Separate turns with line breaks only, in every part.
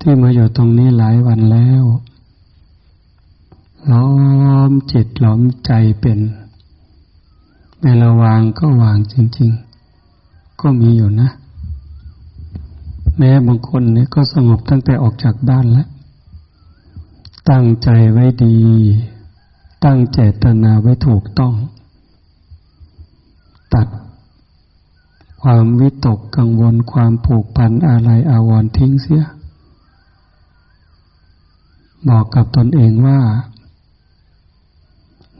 ที่มาอยู่ตรงนี้หลายวันแล้วล้อมจิตล้อมใจเป็นเวลาวางก็วางจริง ๆ ก็มีอยู่นะ แม้บางคนเนี่ยก็สงบตั้งแต่ออกจากบ้านแล้ว ตั้งใจไว้ดี ตั้งเจตนาไว้ถูกต้อง ตัดความวิตกกังวลความผูกพันอะไรอาวรณ์ทิ้งเสีย บอกกับตนเองว่า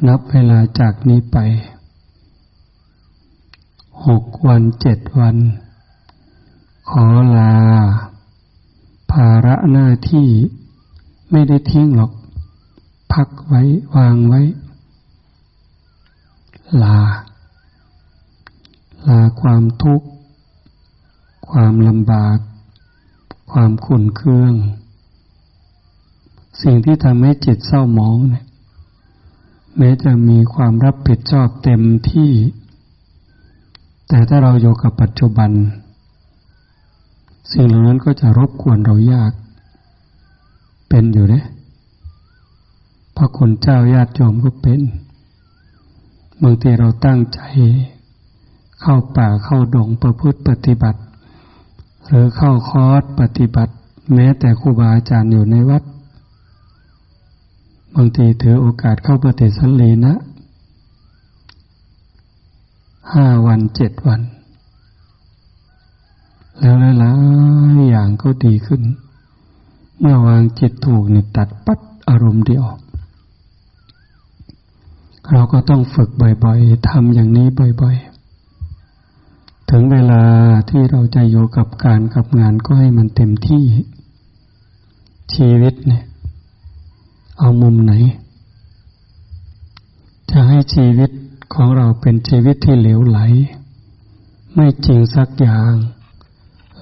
นับเวลาจากนี้ไปหกวันเจ็ดวัน ขอลา ภาระหน้าที่ไม่ได้ทิ้งหรอก พักไว้วางไว้ ลา ลาความทุกข์ ความลำบาก ความขุ่นเคือง สิ่งที่ทำให้จิตเศร้าหมองเนี่ยแม้จะมีความรับผิดชอบเต็มที่ แต่ถ้าเราอยู่กับปัจจุบัน สิ่งเหล่านั้นก็จะรบกวนเรายาก เป็นอยู่เนีพระคุณเจ้าญาติโยมก็เป็นบางทีเราตั้งใจ เข้าป่าเข้าดงประพฤติปฏิบัติ หรือเข้าคอร์สปฏิบัติ แม้แต่ครูบาอาจารย์อยู่ในวัด บางทีถือโอกาสเข้าปฏิสันลีนะห้าวันเจ็ดวัน แล้วหลายๆอย่างก็ดีขึ้น เมื่อวางจิตถูกนี่ตัดปัดอารมณ์เดียวเราก็ต้องฝึกบ่อยๆทำอย่างนี้บ่อยๆ ถึงเวลาที่เราจะอยู่กับการกับงานก็ให้มันเต็มที่ชีวิตเนี่ย เอามุมไหน จะให้ชีวิตของเราเป็นชีวิตที่เหลวไหล ไม่จริงสักอย่าง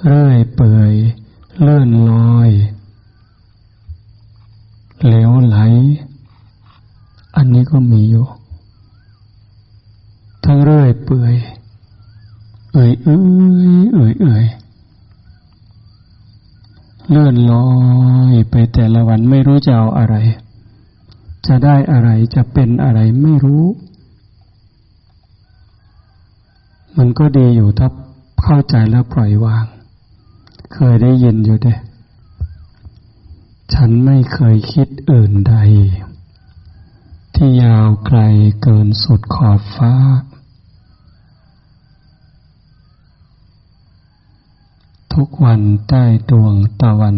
เรื่อยเปื่อย เลื่อนลอย เหลวไหล อันนี้ก็มีอยู่ ทั้งเรื่อยเปื่อย เอื่อยเอื่อยเอื่อยเอื่อยเลื่อนลอยไปแต่ละวันไม่รู้จะเอาอะไร จะได้อะไรจะเป็นอะไรไม่รู้ มันก็ดีอยู่ถ้าเข้าใจแล้วปล่อยวาง เคยได้ยินอยู่เด้ฉันไม่เคยคิดอื่นใด ที่ยาวไกลเกินสุดขอบฟ้า ทุกวันใต้ดวงตะวัน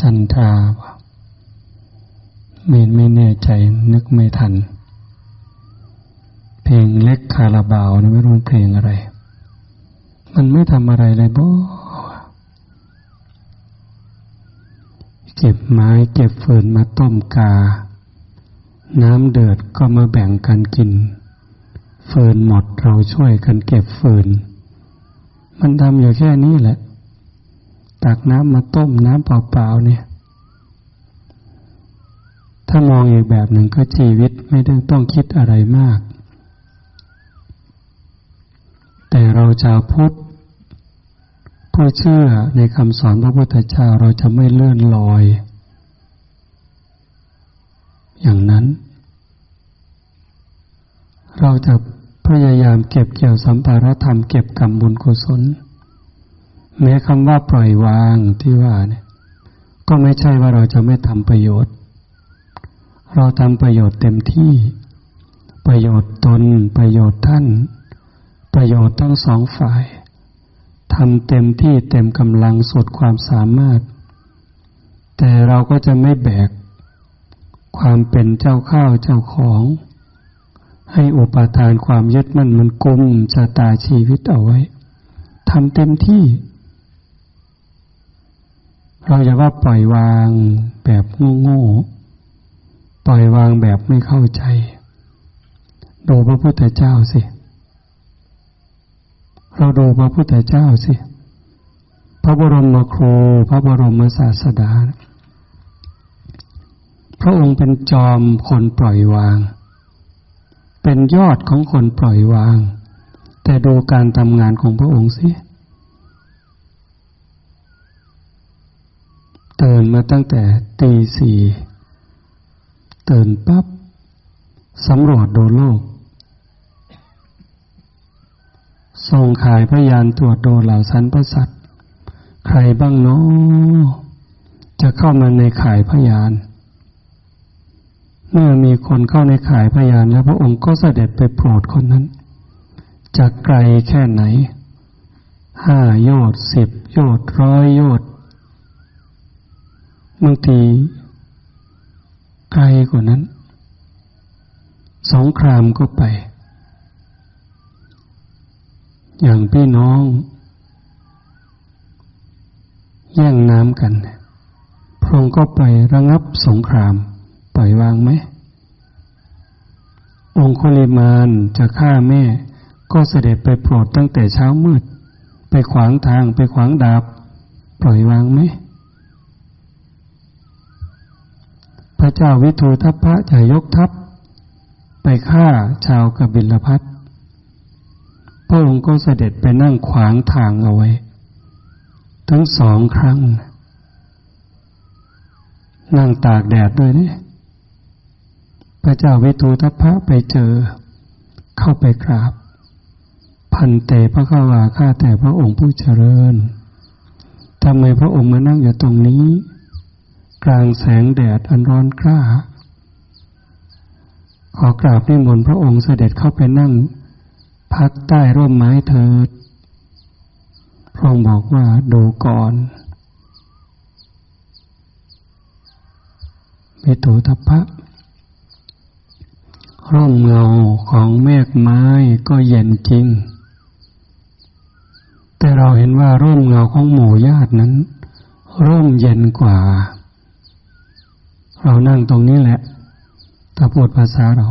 จันทรา ไม่ไม่แน่ใจนึกไม่ทัน เพลงเล็กคาราบาวนะไม่รู้เพลงอะไร มันไม่ทำอะไรเลยบ่เก็บไม้เก็บฟืนมาต้มกา น้ำเดือดก็มาแบ่งกันกิน ฟืนหมดเราช่วยกันเก็บฟืน มันทำอยู่แค่นี้แหละ ตักน้ำมาต้มน้ำเปล่าๆเนี่ย ถ้ามองอีกแบบหนึ่งก็ชีวิตไม่ต้องต้องคิดอะไรมาก แต่เราชาวพุทธผู้เชื่อในคำสอนพระพุทธเจ้าเราจะไม่เลื่อนลอย อย่างนั้น เราจะพยายามเก็บเกี่ยวสัมภาระธรรมเก็บกรรมบุญกุศลแม้คำว่าปล่อยวางที่ว่าเนี่ยก็ไม่ใช่ว่าเราจะไม่ทำประโยชน์ เราทำประโยชน์เต็มที่ ประโยชน์ตน ประโยชน์ท่าน ประโยชน์ทั้งสองฝ่ายทำเต็มที่เต็มกำลังสุดความสามารถ แต่เราก็จะไม่แบก ความเป็นเจ้าข้าวเจ้าของ ให้อุปทานความยึดมั่นมันกุมชะตาชีวิตเอาไว้ทำเต็มที่ เราจะว่าปล่อยวางแบบโง่ๆ ปล่อยวางแบบไม่เข้าใจ ดูพระพุทธเจ้าสิ เราดูพระพุทธเจ้าสิ พระบรมครู พระบรมศาสดา พระองค์เป็นจอมคนปล่อยวาง เป็นยอดของคนปล่อยวาง แต่ดูการทำงานของพระองค์สิตื่นมาตั้งแต่ตีสี่ ตื่นปับ๊บสำรวจดูโลกส่งขายพยานตรวจดูเหล่าสันประสัตใครบ้างเนาะจะเข้ามาในขายพยาน เมื่อมีคนเข้าในขายพยานแล้วพระองค์ก็เสด็จไปโปรดคนนั้น จะไกลแค่ไหน ห้าโยชน์สิบโยชน์ร้อยโยชน์บางที ไกลกว่านั้น สงครามก็ไป อย่างพี่น้อง แย่งน้ำกันพระองค์ก็ไประงับสงคราม ปล่อยวางไหม องคุลิมานจะฆ่าแม่ ก็เสด็จไปโปรดตั้งแต่เช้ามืด ไปขวางทางไปขวางดาบ ปล่อยวางไหม พระเจ้าวิทูทัพพระจะยกทัพ ไปฆ่าชาวกบิลพัทพระองค์ก็เสด็จไปนั่งขวางทางเอาไว้ ทั้งสองครั้ง นั่งตากแดดด้วยนี่พระเจ้าวิทูทัพพระไปเจอ เข้าไปกราบ พันเตพระขาวาข้าแต่พระองค์ผู้เจริญทำไมพระองค์มานั่งอยู่ตรงนี้ กลางแสงแดดอันร้อนกล้า ขอกราบนิมนต์พระองค์เสด็จเข้าไปนั่ง พักใต้ร่มไม้เถิดพระองค์บอกว่าดูก่อนมิตุทัพพะร่มเงาของเมฆไม้ก็เย็นจริง แต่เราเห็นว่าร่มเงาของหมู่ญาตินั้น ร่มเย็นกว่า เรานั่งตรงนี้แหละ ถ้าพูดภาษาเรา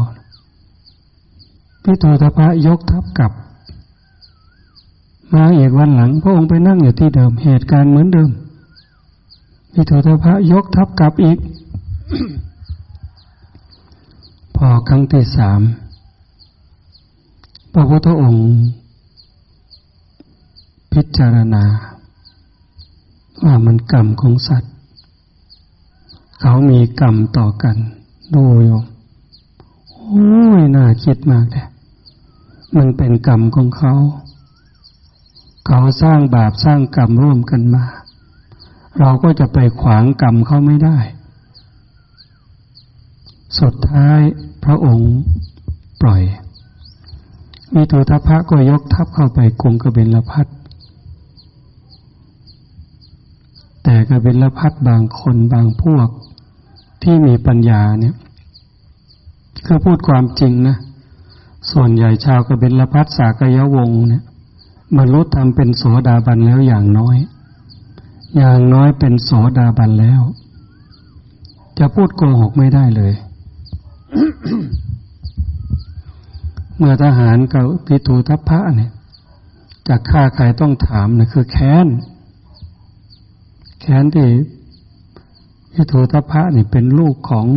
พิโททพะยกทัพกลับ มาอีกวันหลัง พระองค์ไปนั่งอยู่ที่เดิมเหตุการณ์เหมือนเดิมพิโททพะยกทัพกลับอีก พอครั้งที่สามพระพุทธองค์ พิจารณา ว่ามันกรรมของสัตว์ เขามีกรรมต่อกัน ดูโยมโอ้ยน่าคิดมากเลยมันเป็นกรรมของเขา เขาสร้างบาปสร้างกรรมร่วมกันมา เราก็จะไปขวางกรรมเขาไม่ได้ สุดท้ายพระองค์ปล่อย มีตัวทัพพระก็ยกทัพเข้าไปกรุงกบิลพัทแต่กบิลพัทบางคนบางพวก ที่มีปัญญาเนี่ย คือพูดความจริงนะ ส่วนใหญ่ชาวกบิลพัทสากยวงศ์เนี่ยบรรลุธรรมเป็นโสดาบันแล้วอย่างน้อย อย่างน้อยเป็นโสดาบันแล้ว จะพูดโกหกไม่ได้เลย เมื่อทหารกับพิทูทัพพระเนี่ยจากฆ่าใครต้องถามนะคือแค้น แค้นที่ พิโททพะนี่เป็นลูกของ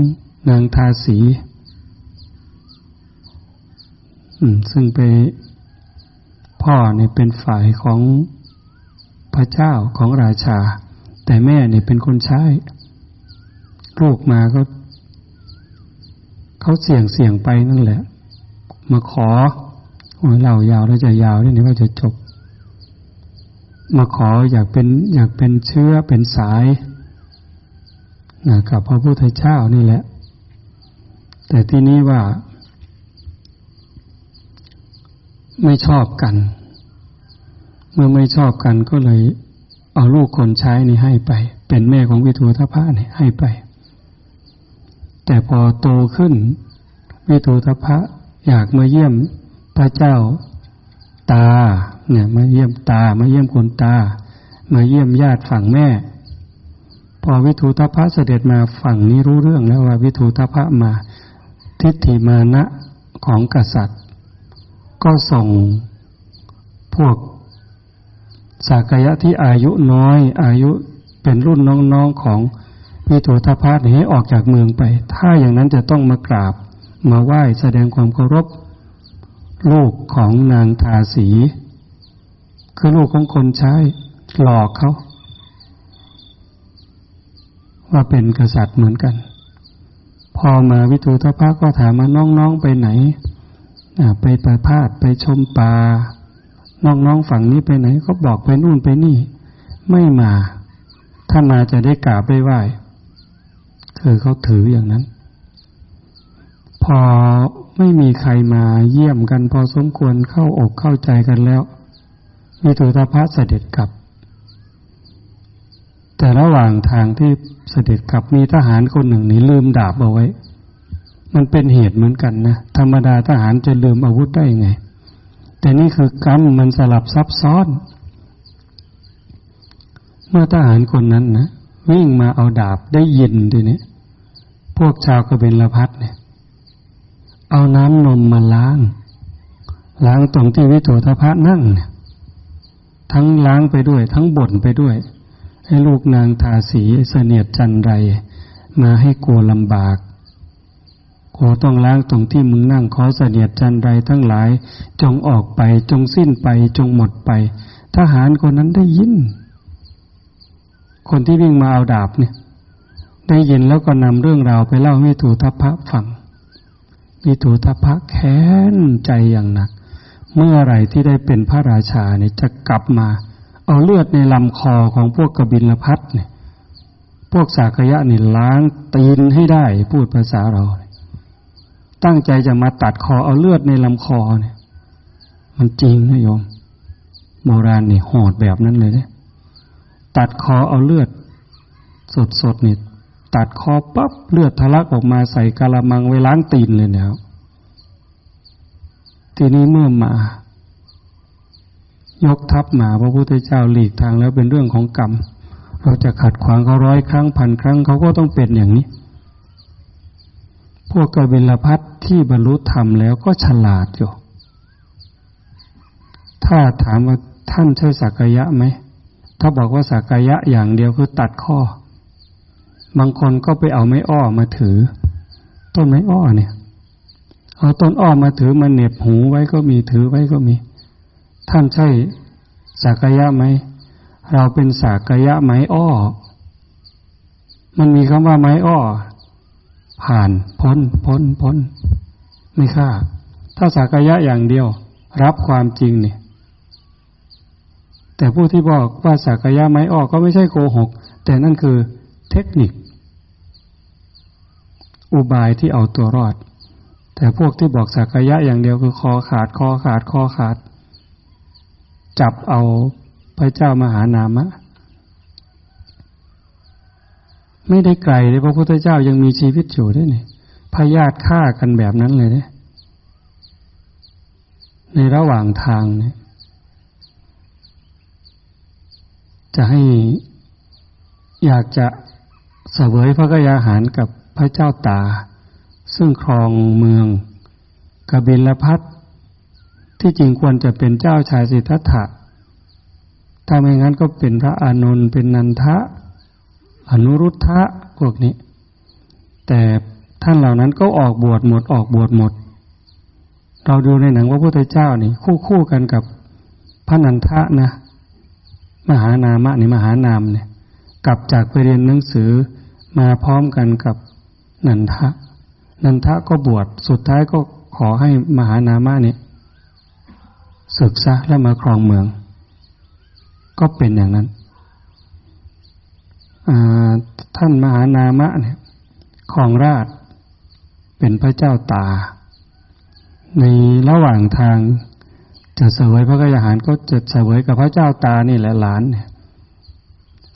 นางทาสีซึ่งไปพ่อเนี่ยเป็นฝ่ายของพระเจ้าของราชา แต่แม่เนี่ยเป็นคนใช้ลูกมาก็เขาเสี่ยงเสี่ยงไปนั่นแหละ มาขอโอ้เล่ายาวแล้วจะยาวนี่ว่าจะจบ มาขออยากเป็นอยากเป็นเชื้อเป็นสาย นะกับพระพุทธเจ้านี่แหละ แต่ที่นี้ว่า ไม่ชอบกัน เมื่อไม่ชอบกันก็เลย เอาลูกคนใช้นี่ให้ไป เป็นแม่ของวิทูทพะนี่ให้ไป แต่พอโตขึ้น วิทูทพะอยากมาเยี่ยมพระเจ้าตา เนี่ย มาเยี่ยมตา มาเยี่ยมคนตา มาเยี่ยมญาติฝั่งแม่ พอวิทูตพะเสด็จมาฝั่งนี้รู้เรื่องแล้วว่าวิทูตพะมา ทิฏฐิมานะของกษัตริย์ ก็ส่งพวกสากยะที่อายุน้อย อายุเป็นรุ่นน้องๆของวิทูตพะให้ออกจากเมืองไป ถ้าอย่างนั้นจะต้องมากราบมาไหว้แสดงความเคารพลูกของนางทาสี คือลูกของคนใช้หลอกเขา ว่าเป็นกษัตริย์เหมือนกัน พอมาวิทูตพะก็ถามมาน้องๆไปไหนไปประพาสไปชมป่าน้องๆฝั่งนี้ไปไหนก็บอกไปนู่นไปนี่ ไม่มา ถ้ามาจะได้กราบได้ไหว้คือเขาถืออย่างนั้น พอไม่มีใครมาเยี่ยมกันพอสมควรเข้าอกเข้าใจกันแล้วมีตุตพระเสด็จกลับ แต่ระหว่างทางที่เสด็จกลับมีทหารคนหนึ่งนี่ลืมดาบเอาไว้ มันเป็นเหตุเหมือนกันนะ ธรรมดาทหารจะลืมอาวุธได้ไง แต่นี่คือกรรมมันสลับซับซ้อน เมื่อทหารคนนั้นนะวิ่งมาเอาดาบได้ยินทีนี้พวกชาวกบิลพัทเนี่ย เอาน้ำนมมาล้าง ล้างตรงที่วิโถทพะนั่งเนี่ยทั้งล้างไปด้วย ทั้งบ่นไปด้วย ให้ลูกนางทาสีเสนียดจันไร มาให้กลัวลำบากโกต้องล้างตรงที่มึงนั่งขอเสนียดจันไรทั้งหลาย จงออกไปจงสิ้นไปจงหมดไป ทหารคนนั้นได้ยิน คนที่วิ่งมาเอาดาบเนี่ย ได้ยินแล้วก็นำเรื่องราวไปเล่าให้ถูทัพพระฟังมีถูทัพพระแค้นใจอย่างหนัก เมื่อไรที่ได้เป็นพระราชาเนี่ยจะกลับมา เอาเลือดในลำคอของพวกกบิลพัทเนี่ย พวกสากยะนี่ล้างตีนให้ได้ พูดภาษาเรา ตั้งใจจะมาตัดคอเอาเลือดในลำคอเนี่ย มันจริงนะโยม โบราณนี่โหดแบบนั้นเลยเนี่ยตัดคอเอาเลือด สดสดนี่ตัดคอปั๊บเลือดทะลักออกมาใส่กะละมังไว้ล้างตีนเลยเนี่ยทีนี้เมื่อมา ยกทัพมาพระพุทธเจ้าหลีกทางแล้วเป็นเรื่องของกรรม เราจะขัดขวางเขาร้อยครั้งพันครั้งเขาก็ต้องเป็นอย่างนี้ พวกกบิลพัทที่บรรลุธรรมแล้วก็ฉลาดอยู่ ถ้าถามว่าท่านใช่สักยะไหม ถ้าบอกว่าสักยะอย่างเดียวคือตัดข้อ บางคนก็ไปเอาไม้อ้อมาถือ ต้นไม้อ้อเนี่ย เอาต้นอ้อมาถือมาเหน็บหูไว้ก็มีถือไว้ก็มี ท่านใช่สักยะไหม เราเป็นสักยะไหมอ้อ มันมีคำว่าไหมอ้อ ผ่านพ้นพ้นพ้น ไม่ค่า ถ้าสักยะอย่างเดียว รับความจริงเนี่ยแต่ผู้ที่บอกว่าสักยะไม้อ้อก็ไม่ใช่โกหก แต่นั่นคือเทคนิค อุบายที่เอาตัวรอด แต่พวกที่บอกสักยะอย่างเดียวคือคอขาดคอขาดคอขาด จับเอาพระเจ้ามหานามะ ไม่ได้ไกลเลยพระพุทธเจ้ายังมีชีวิตอยู่ด้วยนี่พญาติฆ่ากันแบบนั้นเลยเนี่ยในระหว่างทางเนี่ยจะให้อยากจะเสวยพระกยาหารกับพระเจ้าตา ซึ่งครองเมืองกบิลพัท ที่จริงควรจะเป็นเจ้าชายสิทธัตถะถ้าไม่งั้นก็เป็นพระอานนท์เป็นนันทะ อนุรุทธะพวกนี้ แต่ท่านเหล่านั้นก็ออกบวชหมดออกบวชหมด เราดูในหนังว่าพระพุทธเจ้านี่คู่คู่กันกับพระนันทะนะ มหานามะนี่มหานามเนี่ย กลับจากไปเรียนหนังสือมาพร้อมกันกับนันทะ นันทะก็บวชสุดท้ายก็ขอให้มหานามะเนี่ย ศึกษาแล้วมาครองเมือง ก็เป็นอย่างนั้น ท่านมหานามะเนี่ยครองราชเป็นพระเจ้าตา ในระหว่างทางจะเสวยพระกยาหารก็จะเสวยกับพระเจ้าตานี่แหละหลานเนี่ย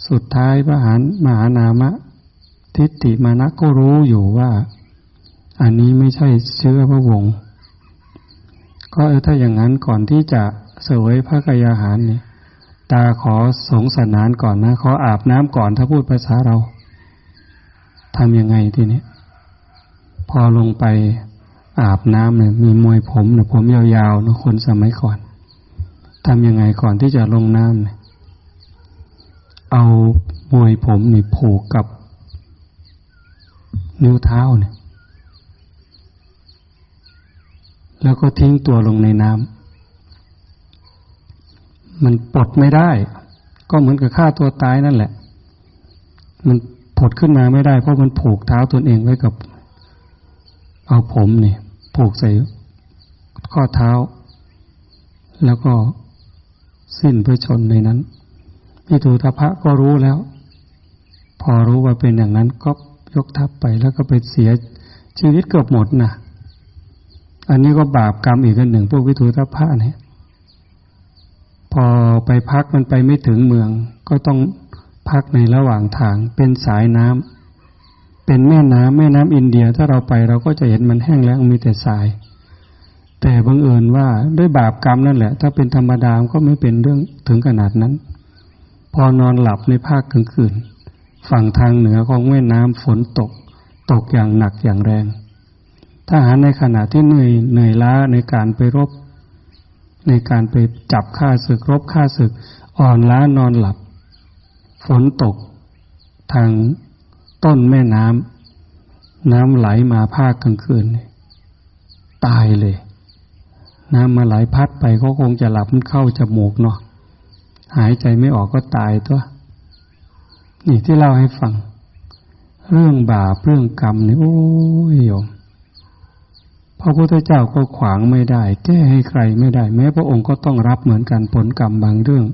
สุดท้ายพระหารมหานามะ ทิฏฐิมานะก็รู้อยู่ว่า อันนี้ไม่ใช่เชื้อพระวงศ์ ก็ถ้าอย่างนั้นก่อนที่จะเสวยพระกายอาหารนี่ย ตาขอสงสนานก่อนนะ ขออาบน้ำก่อนถ้าพูดภาษาเราทำยังไงทีนี้พอลงไปอาบน้ำเนี่ยมีมวยผมเนี่ยผมยาวๆนะคนสมัยก่อนทำยังไงก่อนที่จะลงน้ำเนี่ยเอามวยผมนี่ผูกกับนิ้วเท้าเนี่ย แล้วก็ทิ้งตัวลงในน้ำมันปลดไม่ได้ ก็เหมือนกับฆ่าตัวตายนั่นแหละ มันผดขึ้นมาไม่ได้ เพราะมันผูกเท้าตนเองไว้กับ เอาผมนี่ผูกใส่ข้อเท้า แล้วก็สิ้นพื่อชนในนั้นพิทูทพะก็รู้แล้ว พอรู้ว่าเป็นอย่างนั้นก็ยกทัพไปแล้วก็ไปเสียชีวิตเกือบหมดน่ะ อันนี้ก็บาปกรรมอีกอันหนึ่ง พวกวิทูทัพะเนี่ยพอไปพักมันไปไม่ถึงเมือง ก็ต้องพักในระหว่างทาง เป็นสายน้ำเป็นแม่น้ำแม่น้ำอินเดีย ถ้าเราไปเราก็จะเห็นมันแห้งแล้วมีแต่ทราย แต่บังเอิญว่าด้วยบาปกรรมนั่นแหละ ถ้าเป็นธรรมดาก็ไม่เป็นเรื่องถึงขนาดนั้น พอนอนหลับในภาคกลางคืนฝั่งทางเหนือของแม่น้ำฝนตก ตกอย่างหนักอย่างแรง ทหารในขณะที่เหนื่อยเหนื่อยล้าในการไปรบ ในการไปจับฆ่าศึกรบฆ่าศึกอ่อนล้านอนหลับ ฝนตก ทางต้นแม่น้ำน้ำไหลมาภาคกลางคืน ตายเลย น้ำมาไหลพัดไปก็คงจะหลับเข้าจมูกเนาะหายใจไม่ออกก็ตายตัว นี่ที่เล่าให้ฟัง เรื่องบาปเรื่องกรรมนี่โอ้ยโยม พระพุทธเจ้าก็ขวางไม่ได้ แก้ให้ใครไม่ได้ แม้พระองค์ก็ต้องรับเหมือนกันผลกรรมบางเรื่อง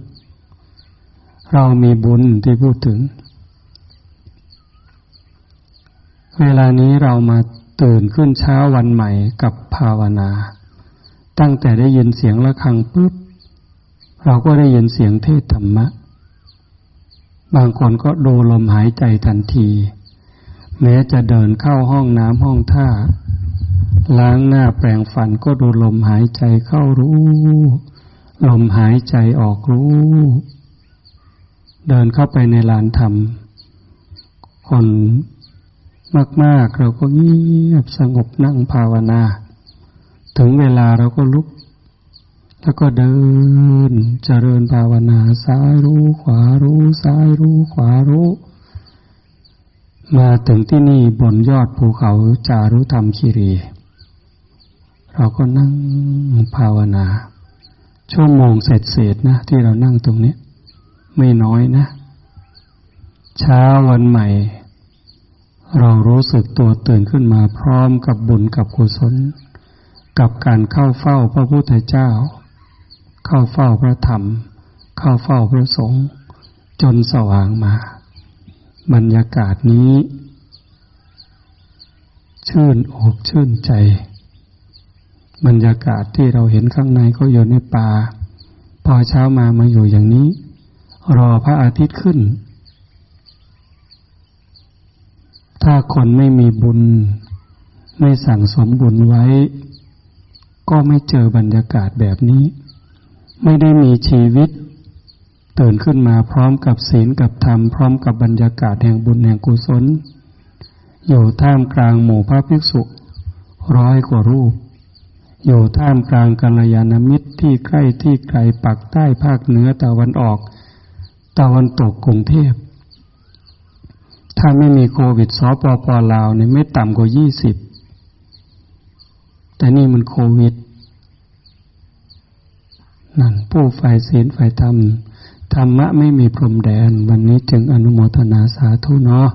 เรามีบุญที่พูดถึง เวลานี้เรามาตื่นขึ้นเช้าวันใหม่กับภาวนา ตั้งแต่ได้ยินเสียงะระฆังปุ๊บ เราก็ได้ยินเสียงเทศธรรมะ บางคนก็ดูลมหายใจทันที แม้จะเดินเข้าห้องน้ำห้องท่า ล้างหน้าแปรงฟันก็ดูลมหายใจเข้ารู้ ลมหายใจออกรู้ เดินเข้าไปในลานธรรม คนมาก ๆ เราก็เงียบสงบนั่งภาวนา ถึงเวลาเราก็ลุก แล้วก็เดินเจริญภาวนาซ้ายรู้ขวารู้ ซ้ายรู้ขวารู้ มาถึงที่นี่บนยอดภูเขาจารุธรรมคีรี เราก็นั่งภาวนา ชั่วโมงเสร็จเสร็จนะ ที่เรานั่งตรงนี้ ไม่น้อยนะ เช้าวันใหม่ เรารู้สึกตัวตื่นขึ้นมาพร้อมกับบุญกับกุศล กับการเข้าเฝ้าพระพุทธเจ้า เข้าเฝ้าพระธรรม เข้าเฝ้าพระสงฆ์จนสว่างมา บรรยากาศนี้ ชื่นอกชื่นใจ บรรยากาศที่เราเห็นข้างในก็อยู่ในป่า พอเช้ามามาอยู่อย่างนี้ รอพระอาทิตย์ขึ้น ถ้าคนไม่มีบุญ ไม่สั่งสมบุญไว้ ก็ไม่เจอบรรยากาศแบบนี้ ไม่ได้มีชีวิต ตื่นขึ้นมาพร้อมกับศีลกับธรรม พร้อมกับบรรยากาศแห่งบุญแห่งกุศล อยู่ท่ามกลางหมู่พระภิกษุ ร้อยกว่ารูป อยู่ท่ามกลางกัลยาณมิตรที่ใกล้ที่ไกลปักใต้ภาคเหนือตะวันออก ตะวันตกกรุงเทพ ถ้าไม่มีโควิดสปปลาวเนี่ยไม่ต่ำกว่ายี่สิบแต่นี่มันโควิด นั่นผู้ฝ่ายศีลฝ่ายธรรมธรรมะไม่มีพรมแดน วันนี้จึงอนุโมทนาสาธุเนาะ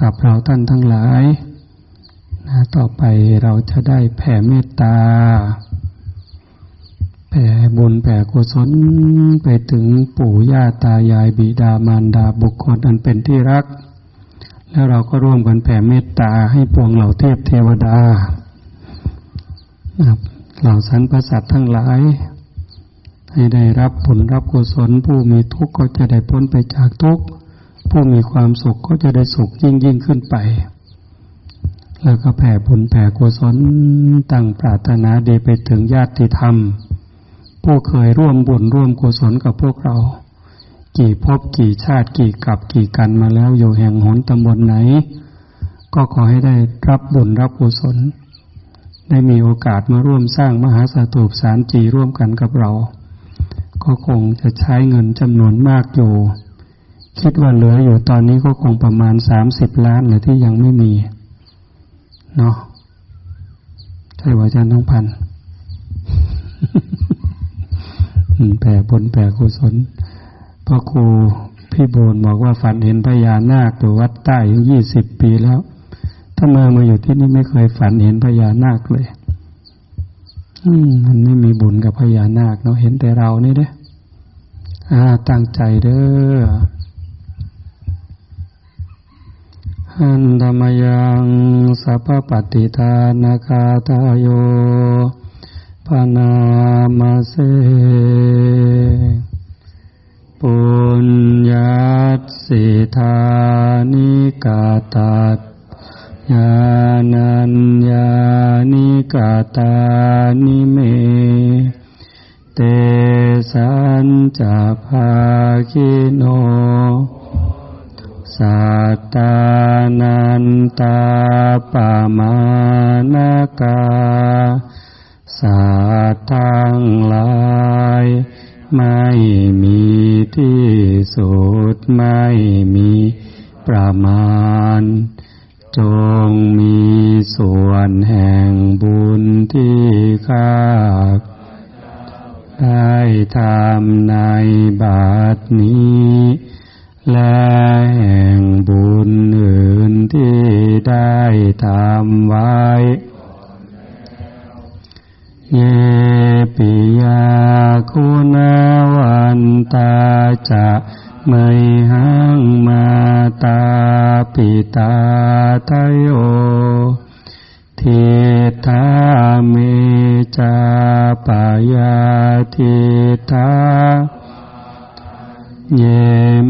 กับเราท่านทั้งหลาย นะต่อไปเราจะได้แผ่เมตตา แผ่บุญแผ่กุศลไปถึงปู่ย่าตายายบิดามารดาบุคคลอันเป็นที่รัก แล้วเราก็ร่วมกันแผ่เมตตาให้ปวงเหล่าเทพเทวดาเหล่าสรรพสัตว์ทั้งหลาย ให้ได้รับผลรับกุศล ผู้มีทุกข์ก็จะได้พ้นไปจากทุกข์ผู้มีความสุขก็จะได้สุขยิ่งยิ่งขึ้นไป แล้วก็แผ่บุญแผ่กุศลตั้งปรารถนาดีไปถึงญาติธรรม ผู้เคยร่วมบุญร่วมกุศลกับพวกเรา กี่ภพกี่ชาติกี่กับกี่กันมาแล้วอยู่แห่งหนตำบลไหน ก็ขอให้ได้รับบุญรับกุศล ได้มีโอกาสมาร่วมสร้างมหาสถูปสารจีร่วมกันกับเรา ก็คงจะใช้เงินจำนวนมากอยู่ คิดว่าเหลืออยู่ตอนนี้ก็คงประมาณสามสิบล้านเลยที่ยังไม่มี เนาะใช่ว่าอาจารย์ต้องพันแผ่บนแผ่กุศลพ่อครูพี่โบนบอกว่าฝันเห็นพญานาคอยู่วัดใต้อยู่ยี่สิบปีแล้วถ้ามามาอยู่ที่นี่ไม่เคยฝันเห็นพญานาคเลย อืมมันไม่มีบุญกับพญานาคเนาะเห็นแต่เรานี่เด้อ่าตั้งใจเด้อ หันธรรมยังสัพพปฏิทานาคาตาโยปนามาเสปุญญาสิธานิกาตัดญาณัญญานิกาตานิเม เตสันจะภาคิโน สัตตานันตาปามานากาสัตทั้งหลายไม่มีที่สุดไม่มีประมาณ จงมีส่วนแห่งบุญที่ข้าได้ทำในบาทนี้ และแห่งบุญอื่นที่ได้ทำไว้เยปิยาคุณวันตาจะไม่หังมาตาปิตาทโยทิทาเมจาปยาทิทา เย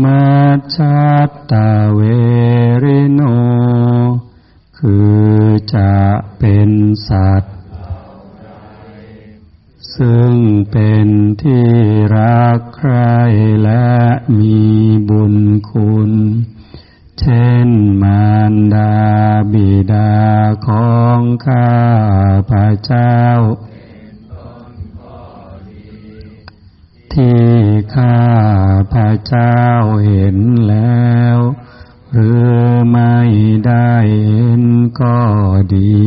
มัจจัตตาเวริโน คือจะเป็นสัตว์ ซึ่งเป็นที่รักใครและมีบุญคุณ เช่นมารดาบิดาของข้าพระเจ้าที่ ข้าพระเจ้าเห็นแล้ว หรือไม่ได้เห็นก็ดี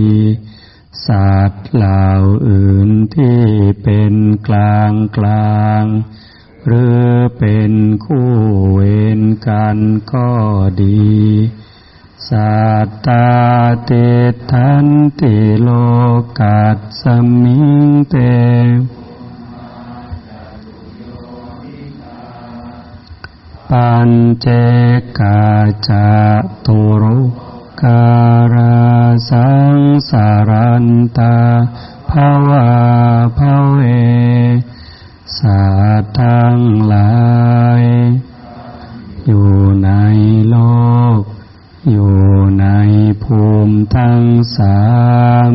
สัตว์เหล่าอื่นที่เป็นกลางกลางหรือเป็นคู่เวรกันก็ดีสัตตาติทันติโลกัสสมิงเต ปัญเจกาจะตุรุการาสังสารันตาภาวะภาเวสัตว์ทั้งหลาย อยู่ในโลก อยู่ในภูมิทั้งสาม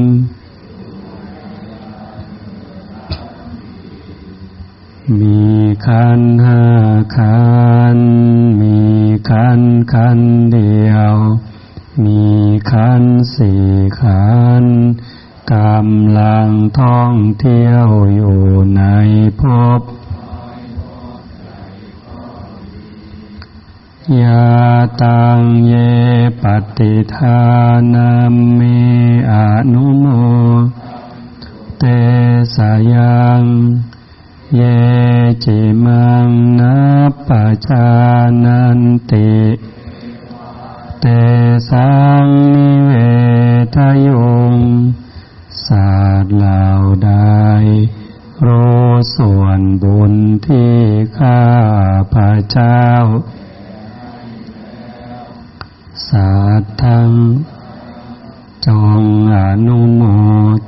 มีขันห้าขัน มีขันขันเดียว มีขันสี่ขันกำลังท่องเที่ยวอยู่ในภพยาตังเยปฏิทานามิอนุโมเตสายัง เยจิมังนัปปชานันติ เตสังนิเวทยุงศาสตร์เหล่าใดรู้ส่วนบุญที่ข้าพระเจ้า สาทั้งจงอนุโม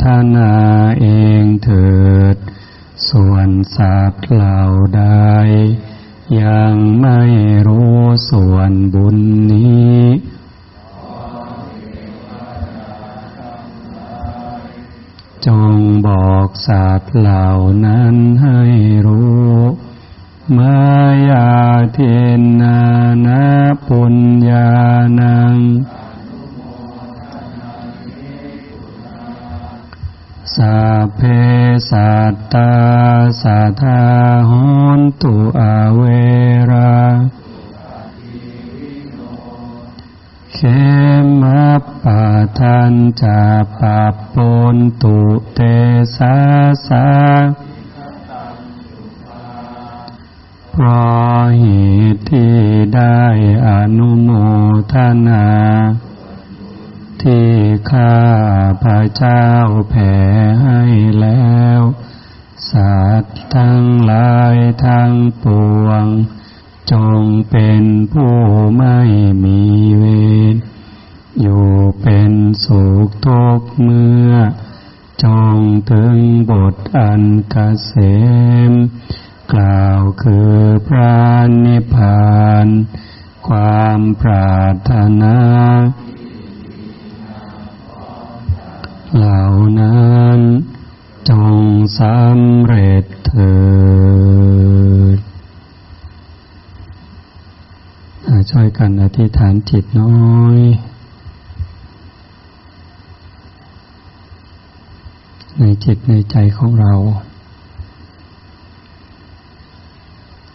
ทนาเองเถิด ส่วนสัตว์เหล่าใดยังไม่รู้ส่วนบุญนี้ จงบอกสัตว์เหล่านั้นให้รู้มายาเทนนานาปุญญานัง สาเพสัตตาสัทธาหอนตุอาเวราเขมัปปะทันจะปะปนตุเตสาสาเพราะเหตุที่ได้อนุโมทนา ที่ข้าพระเจ้าแผ่ให้แล้ว สัตว์ทั้งหลายทั้งปวง จงเป็นผู้ไม่มีเวรอยู่เป็นสุขทุกเมื่อ จงถึงบทอันกเกษม กล่าวคือพระนิพพาน ความปรารถนา สำเร็จเถิดช่วยกันอธิษฐานจิตน้อย ในจิตในใจของเรา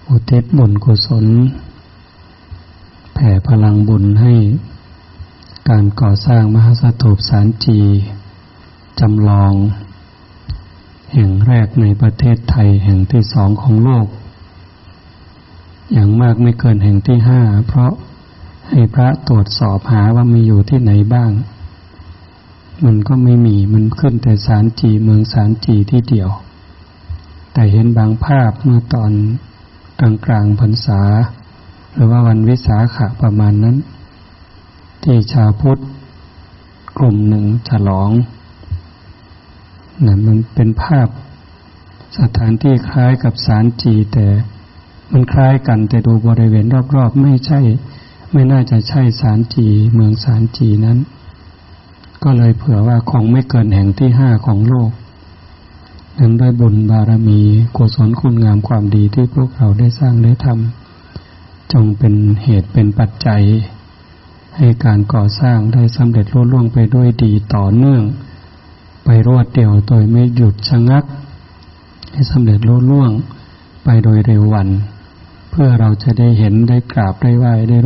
อุทิศบุญกุศล แผ่พลังบุญให้ การก่อสร้างมหาสถูปสารจีจำลอง แห่งแรกในประเทศไทยแห่งที่สองของโลก อย่างมากไม่เกินแห่งที่ห้า เพราะให้พระตรวจสอบหาว่ามีอยู่ที่ไหนบ้าง มันก็ไม่มีมันขึ้นแต่สารจีเมืองสารจีที่เดียว แต่เห็นบางภาพเมื่อตอนกลางกลางพรรษา หรือว่าวันวิสาขะประมาณนั้น ที่ชาวพุทธกลุ่มหนึ่งฉลอง นะมันเป็นภาพสถานที่คล้ายกับสารจีแต่มันคล้ายกันแต่ดูบริเวณรอบๆ ไม่ใช่ ไม่น่าจะใช่สารจีเมืองสารจีนั้น ก็เลยเผื่อว่าคงไม่เกินแห่งที่ห้าของโลก นั้นด้วยบุญบารมีกุศลคุณงามความดีที่พวกเราได้สร้างได้ทำจงเป็นเหตุเป็นปัจจัย ให้การก่อสร้างได้สำเร็จรุ่ล่วงไปด้วยดีต่อเนื่อง ไปรวดเดียวโดยไม่หยุดชะงัก ให้สำเร็จรุ่ล่วงไปโดยเร็ววัน เพื่อเราจะได้เห็นได้กราบได้ไหว้ได้